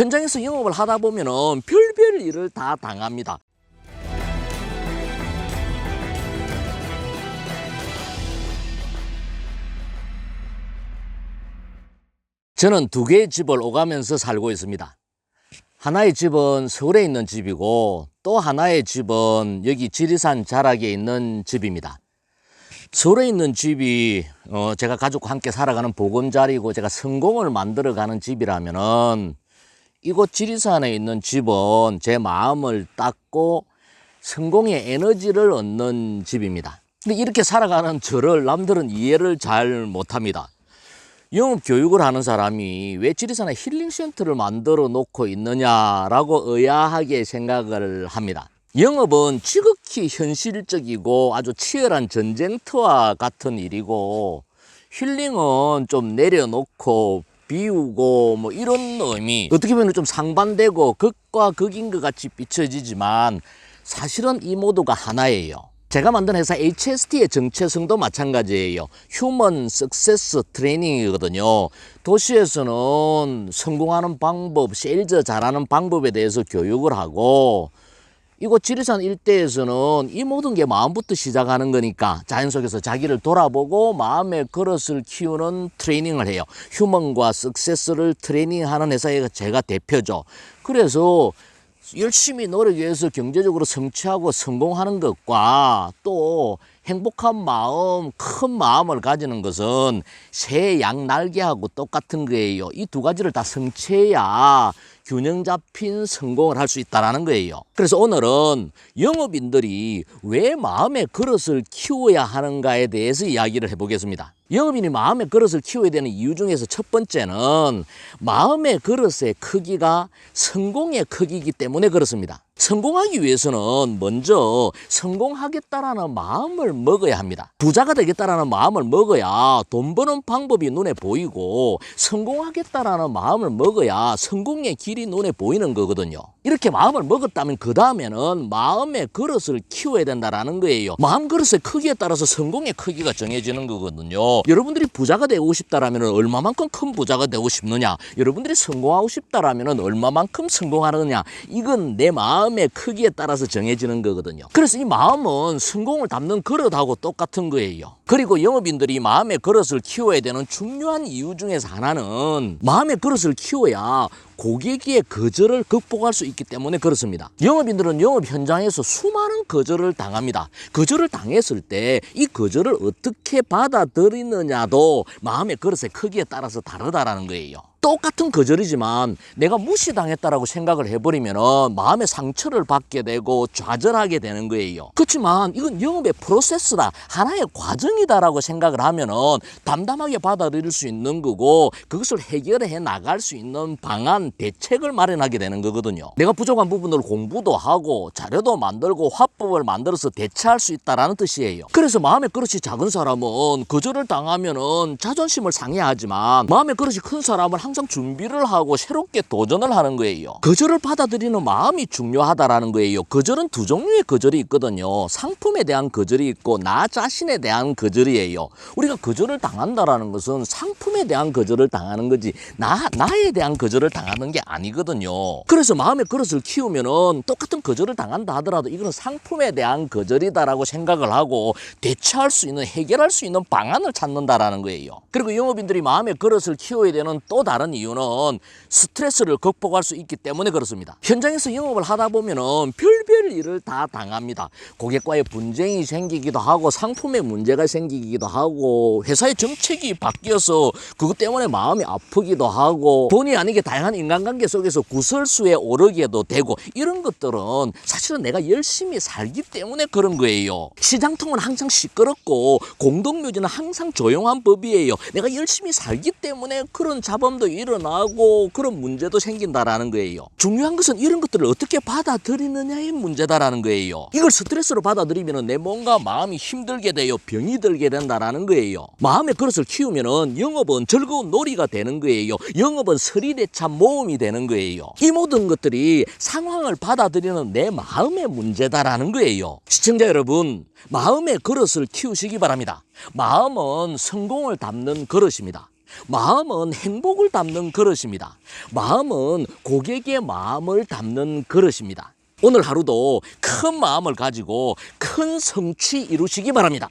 현장에서 영업을 하다 보면은 별별 일을 다 당합니다. 저는 두 개의 집을 오가면서 살고 있습니다. 하나의 집은 서울에 있는 집이고 또 하나의 집은 여기 지리산 자락에 있는 집입니다. 서울에 있는 집이 어, 제가 가족과 함께 살아가는 보금자리고 제가 성공을 만들어가는 집이라면은 이곳 지리산에 있는 집은 제 마음을 닦고 성공의 에너지를 얻는 집입니다. 근데 이렇게 살아가는 저를 남들은 이해를 잘 못합니다. 영업 교육을 하는 사람이 왜 지리산에 힐링 센터를 만들어 놓고 있느냐라고 의아하게 생각을 합니다. 영업은 지극히 현실적이고 아주 치열한 전쟁터와 같은 일이고 힐링은 좀 내려놓고 비우고 뭐 이런 의미 어떻게 보면 좀 상반되고 극과 극인 것 같이 비춰지지만 사실은 이 모두가 하나예요. 제가 만든 회사 HST의 정체성도 마찬가지예요. 휴먼 석세스 트레이닝이거든요. 도시에서는 성공하는 방법, 세일즈 잘하는 방법에 대해서 교육을 하고 이곳 지리산 일대에서는 이 모든 게 마음부터 시작하는 거니까 자연 속에서 자기를 돌아보고 마음의 그릇을 키우는 트레이닝을 해요. 휴먼과 석세스를 트레이닝하는 회사의 제가 대표죠. 그래서 열심히 노력해서 경제적으로 성취하고 성공하는 것과 또 행복한 마음, 큰 마음을 가지는 것은 새 양 날개하고 똑같은 거예요. 이 두 가지를 다 성취해야 균형 잡힌 성공을 할 수 있다는 거예요. 그래서 오늘은 영업인들이 왜 마음의 그릇을 키워야 하는가에 대해서 이야기를 해보겠습니다. 영업인이 마음의 그릇을 키워야 되는 이유 중에서 첫 번째는 마음의 그릇의 크기가 성공의 크기이기 때문에 그렇습니다. 성공하기 위해서는 먼저 성공하겠다라는 마음을 먹어야 합니다. 부자가 되겠다라는 마음을 먹어야 돈 버는 방법이 눈에 보이고 성공하겠다라는 마음을 먹어야 성공의 길이 눈에 보이는 거거든요. 이렇게 마음을 먹었다면 그 다음에는 마음의 그릇을 키워야 된다라는 거예요. 마음 그릇의 크기에 따라서 성공의 크기가 정해지는 거거든요. 여러분들이 부자가 되고 싶다라면 얼마만큼 큰 부자가 되고 싶느냐? 여러분들이 성공하고 싶다라면 얼마만큼 성공하느냐? 이건 내 마음의 크기에 따라서 정해지는 거거든요. 그래서 이 마음은 성공을 담는 그릇하고 똑같은 거예요. 그리고 영업인들이 마음의 그릇을 키워야 되는 중요한 이유 중에서 하나는 마음의 그릇을 키워야 고객의 거절을 극복할 수 있기 때문에 그렇습니다. 영업인들은 영업 현장에서 수많은 거절을 당합니다. 거절을 당했을 때 이 거절을 어떻게 받아들이느냐도 마음의 그릇의 크기에 따라서 다르다라는 거예요. 똑같은 거절이지만 내가 무시당했다라고 생각을 해버리면 마음의 상처를 받게 되고 좌절하게 되는 거예요. 그렇지만 이건 영업의 프로세스다. 하나의 과정이다라고 생각을 하면 은 담담하게 받아들일 수 있는 거고 그것을 해결해 나갈 수 있는 방안, 대책을 마련하게 되는 거거든요. 내가 부족한 부분을 공부도 하고 자료도 만들고 화 법을 만들어서 대처할 수 있다라는 뜻이에요. 그래서 마음의 그릇이 작은 사람은 거절을 당하면은 자존심을 상해하지만 마음의 그릇이 큰 사람은 항상 준비를 하고 새롭게 도전을 하는 거예요. 거절을 받아들이는 마음이 중요하다라는 거예요. 거절은 두 종류의 거절이 있거든요. 상품에 대한 거절이 있고 나 자신에 대한 거절이에요. 우리가 거절을 당한다라는 것은 상품에 대한 거절을 당하는 거지 나 나에 대한 거절을 당하는 게 아니거든요. 그래서 마음의 그릇을 키우면은 똑같은 거절을 당한다 하더라도 이거는 상품 에 대한 거절이다라고 생각을 하고 대처할 수 있는 해결할 수 있는 방안을 찾는다라는 거예요. 그리고 영업인들이 마음의 그릇을 키워야 되는 또 다른 이유는 스트레스를 극복할 수 있기 때문에 그렇습니다. 현장에서 영업을 하다 보면은 별별 일을 다 당합니다. 고객과의 분쟁이 생기기도 하고 상품에 문제가 생기기도 하고 회사의 정책이 바뀌어서 그것 때문에 마음이 아프기도 하고 본의 아니게 다양한 인간관계 속에서 구설수에 오르게도 되고 이런 것들은 사실은 내가 열심히 살기 때문에 그런 거예요. 시장통은 항상 시끄럽고 공동묘지는 항상 조용한 법이에요. 내가 열심히 살기 때문에 그런 잡음도 일어나고 그런 문제도 생긴다라는 거예요. 중요한 것은 이런 것들을 어떻게 받아들이느냐의 문제다라는 거예요. 이걸 스트레스로 받아들이면 내 몸과 마음이 힘들게 돼요. 병이 들게 된다라는 거예요. 마음의 그릇을 키우면은 영업은 즐거운 놀이가 되는 거예요. 영업은 서리대참 모험이 되는 거예요. 이 모든 것들이 상황을 받아들이는 내 마음의 문제다라 는 거예요. 시청자 여러분, 마음의 그릇을 키우시기 바랍니다. 마음은 성공을 담는 그릇입니다. 마음은 행복을 담는 그릇입니다. 마음은 고객의 마음을 담는 그릇입니다. 오늘 하루도 큰 마음을 가지고 큰 성취 이루시기 바랍니다.